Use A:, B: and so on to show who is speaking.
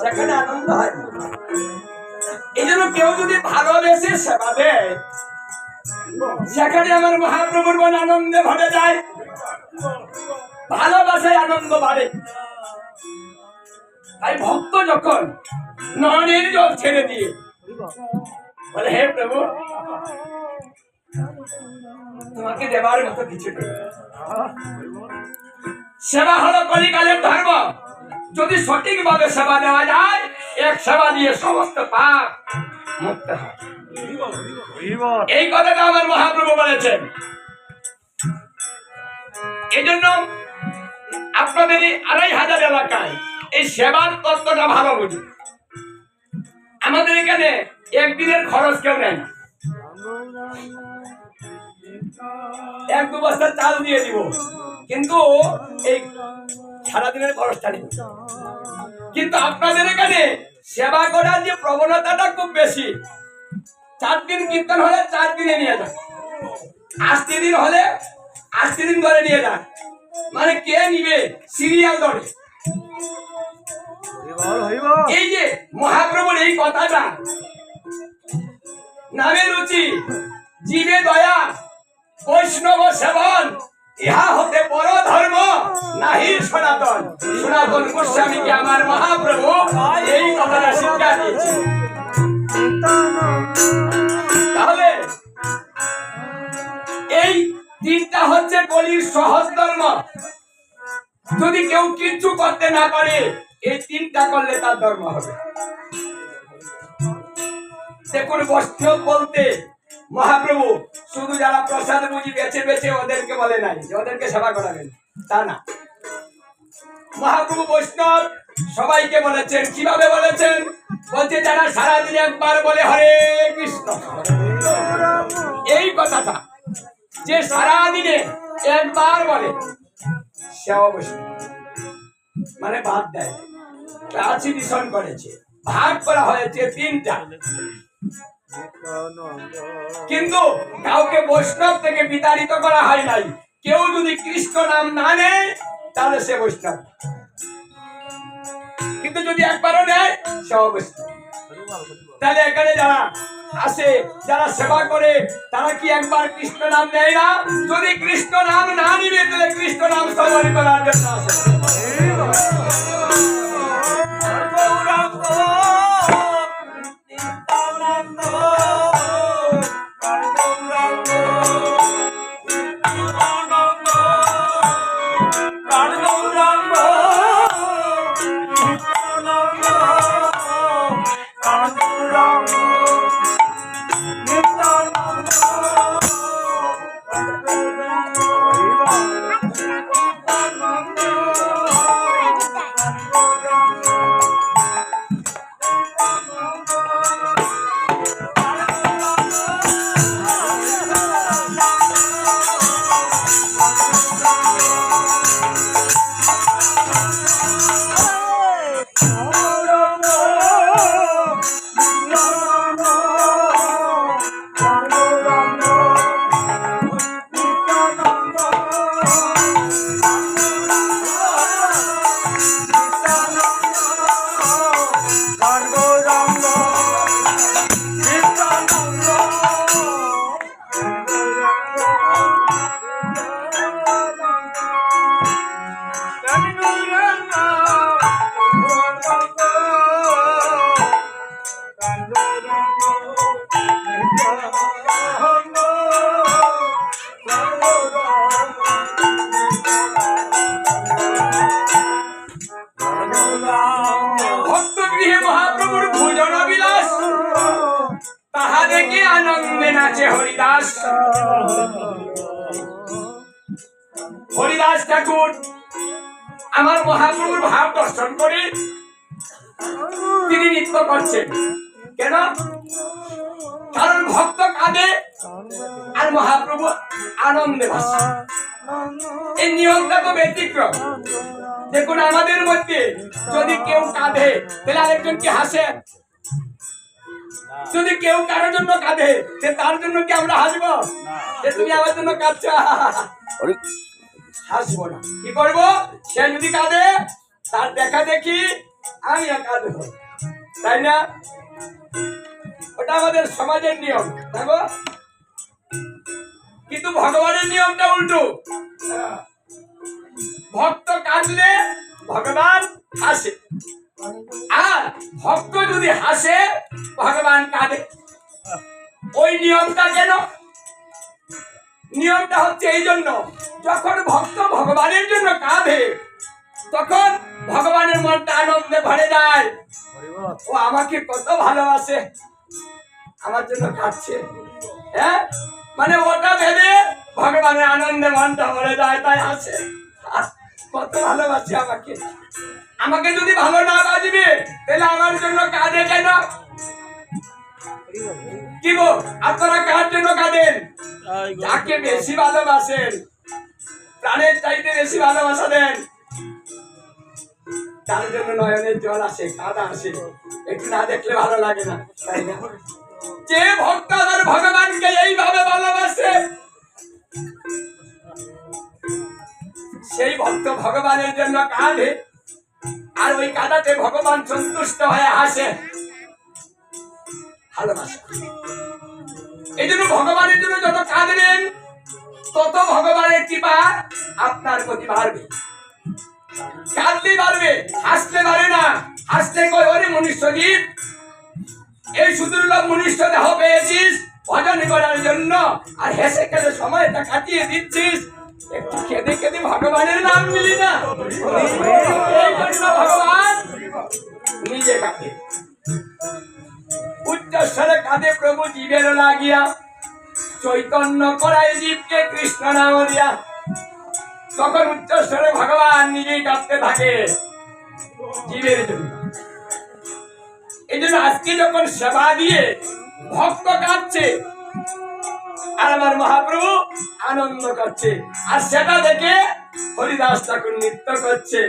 A: সেখানে আনন্দ হয়। এই জন্য কেউ যদি ভালোবেসে সেবা দেয়, সেখানে আমার মহাপ্রভুর মন আনন্দে ভরে যায়। ভালোবাসায় আনন্দ বাড়ে। তাই ভক্ত যখন নয়নের জল ছেড়ে দিয়ে, বলে, হে প্রভু, তোমাকে দেবার মতো কিছু সেবা হলো কলিকালের ধর্ম। যদি সঠিকভাবে সেবা দেওয়া যায়, এক সেবা দিয়ে সমস্ত পাপ মুক্ত হয়। এই কথাটা আমার মহাপ্রভু বলেছেন। এই জন্য আপনাদের এই আড়াই হাজার এলাকায় এই সেবার তত্ত্বটা ভালো বুঝি আমাদের এখানে একদিনের খরচ কেউ নেয় না। এক দু বস্তা চাল দিয়ে দিব, কিন্তু এই সারাদিনের খরচটা নেই। কিন্তু আপনাদের এখানে সেবা করার যে প্রবণতাটা খুব বেশি। চার দিন কীর্তন হলে চার দিনে নিয়ে যান। আশি দিন হলে আশি দিন ধরে নিয়ে যান। মানে কে নিবে? সিরিয়াল ধরে। এই যে মহাপ্রভুর এই কথাটা, নামে রুচি, জীবে দয়া, বৈষ্ণব সেবন ইহা হতে বড় ধর্ম। নাহি সনাতন। সনাতন গোস্বামীকে আমার মহাপ্রভু এই কথাটা শিক্ষা দিয়েছে তাহলে এই তিনটা হচ্ছে কলির সহজ ধর্ম। যদি কেউ কিচ্ছু করতে না পারে, এই তিনটা করলে তার ধর্ম হবে। দেখুন, বৈষ্ণব বলতে মহাপ্রভু শুধু যারা প্রসাদ বুঝি বেছে বেছে ওদেরকে বলে নাই যে ওদেরকে সেবা করাবেন তা না। মহাপ্রভু বৈষ্ণব সবাইকে বলেছেন, কীভাবে বলেছেন? বলছে, যারা সারাদিন একবার বলে হরে কৃষ্ণ, এই কথাটা, যে সারাদিনে একবার বলে সে অবশ্যই মানে বাদ দেয়। দূষণ করেছে। ভাগ করা হয়েছে তিনটা। কিন্তু কাউকে বৈষ্ণব থেকে বিতাড়িত করা হয় নাই। কেউ যদি কৃষ্ণ নাম না নেয়, তাহলে সে বৈষ্ণব। কিন্তু যদি একবারও নেয় সে অবৈষ্ণব তাহলে এখানে যারা আসে যারা সেবা করে, তারা কি একবার কৃষ্ণ নাম নেয় না? যদি কৃষ্ণ নাম না নিবে, তাহলে কৃষ্ণ নাম স্মরণ করার জন্য আসে ভক্ত গৃহে মহাপ্রভুর ভোজন বিলাস তাহা দেখে আনন্দে নাচে হরিদাস। হরিদাস ঠাকুর, আমার মহাপ্রভুর ভাব দর্শন করে তিনি নৃত্য করছেন। কেন? কারণ ভক্ত কাঁদে আর মহাপ্রভু আনন্দে ভাসে এই নিয়মটা তো ব্যতিক্রম। দেখুন আমাদের মধ্যে যদি কেউ কাঁদে তাহলে আরেকজন কি হাসে? যদি কেউ কারোর জন্য কাঁদে সে তার জন্য কি আমরা হাসবো? যে তুমি আমার জন্য কাঁদছো। হাসবো না। কি করব? সে যদি কাঁদে তার দেখা দেখি আমিও কাঁদবো। তাই না? ওটা আমাদের সমাজের নিয়ম। গো? কিন্তু ভগবানের নিয়মটা উল্টো। ভক্ত কাঁদলে ভগবান হাসে। আর ভক্ত যদি হাসে, ভগবান কাঁদে। ওই নিয়মটা কেন? নিয়মটা হচ্ছে এই জন্য, যখন ভক্ত ভগবানের জন্য কাঁদে, তখন ভগবানের মনটা আনন্দে ভরে যায়। ও আমাকে কত ভালোবাসে। আমার জন্য কাঁদছে। হ্যাঁ? মানে ওটা ভেবে ভগবানের আনন্দে মনটা ভরে যায় তাই আহ, কত ভালোবাসে আমাকে। আমাকে যদি ভালো না বাজবে তাহলে আমার জন্য কাঁদে কেন? কি গো আপনারা কার জন্য কাঁদেন? যাকে বেশি ভালোবাসেন প্রাণের চাইতে বেশি ভালোবাসা দেন। তার জন্য নয়নের জল আসে কাদা আসে। একটু না দেখলে ভালো লাগে না না? যে ভক্ত আমার ভগবানকে সেই ভক্ত ভগবানের জন্য কাঁদে। আর ওই কাদাতে ভগবান সন্তুষ্ট হয়ে হাসে। এই জন্য ভগবানের জন্য যত কাঁদবেন, তত ভগবানের কৃপা আপনার প্রতি বাড়বে। কাঁদলে বাড়বে, হাসলে পারে না। হাসলে কই ওরে মনুষ্য জীব, এই সুদুর্লভ মনুষ্য দেহ পেয়েছিস, ভজন করার জন্য, আর হেসে খেলে সময়টা কাটিয়ে দিচ্ছিস ভগবানের নাম না? ভগবান, নিজে কাঁদে উচ্চস্বরে কাঁদে প্রভু জীবের লাগিয়া। চৈতন্য করায় জীবকে কৃষ্ণ নাম দিয়া। তখন উচ্চস্বরে ভগবান নিজেই কাঁদতে থাকে জীবের জন্য। এই জন্য আজকে যখন সেবা দিয়ে ভক্ত কাঁদছে, আর আমার মহাপ্রভু আনন্দ করছে। আর সেটা দেখে হরিদাস ঠাকুর নৃত্য করছে।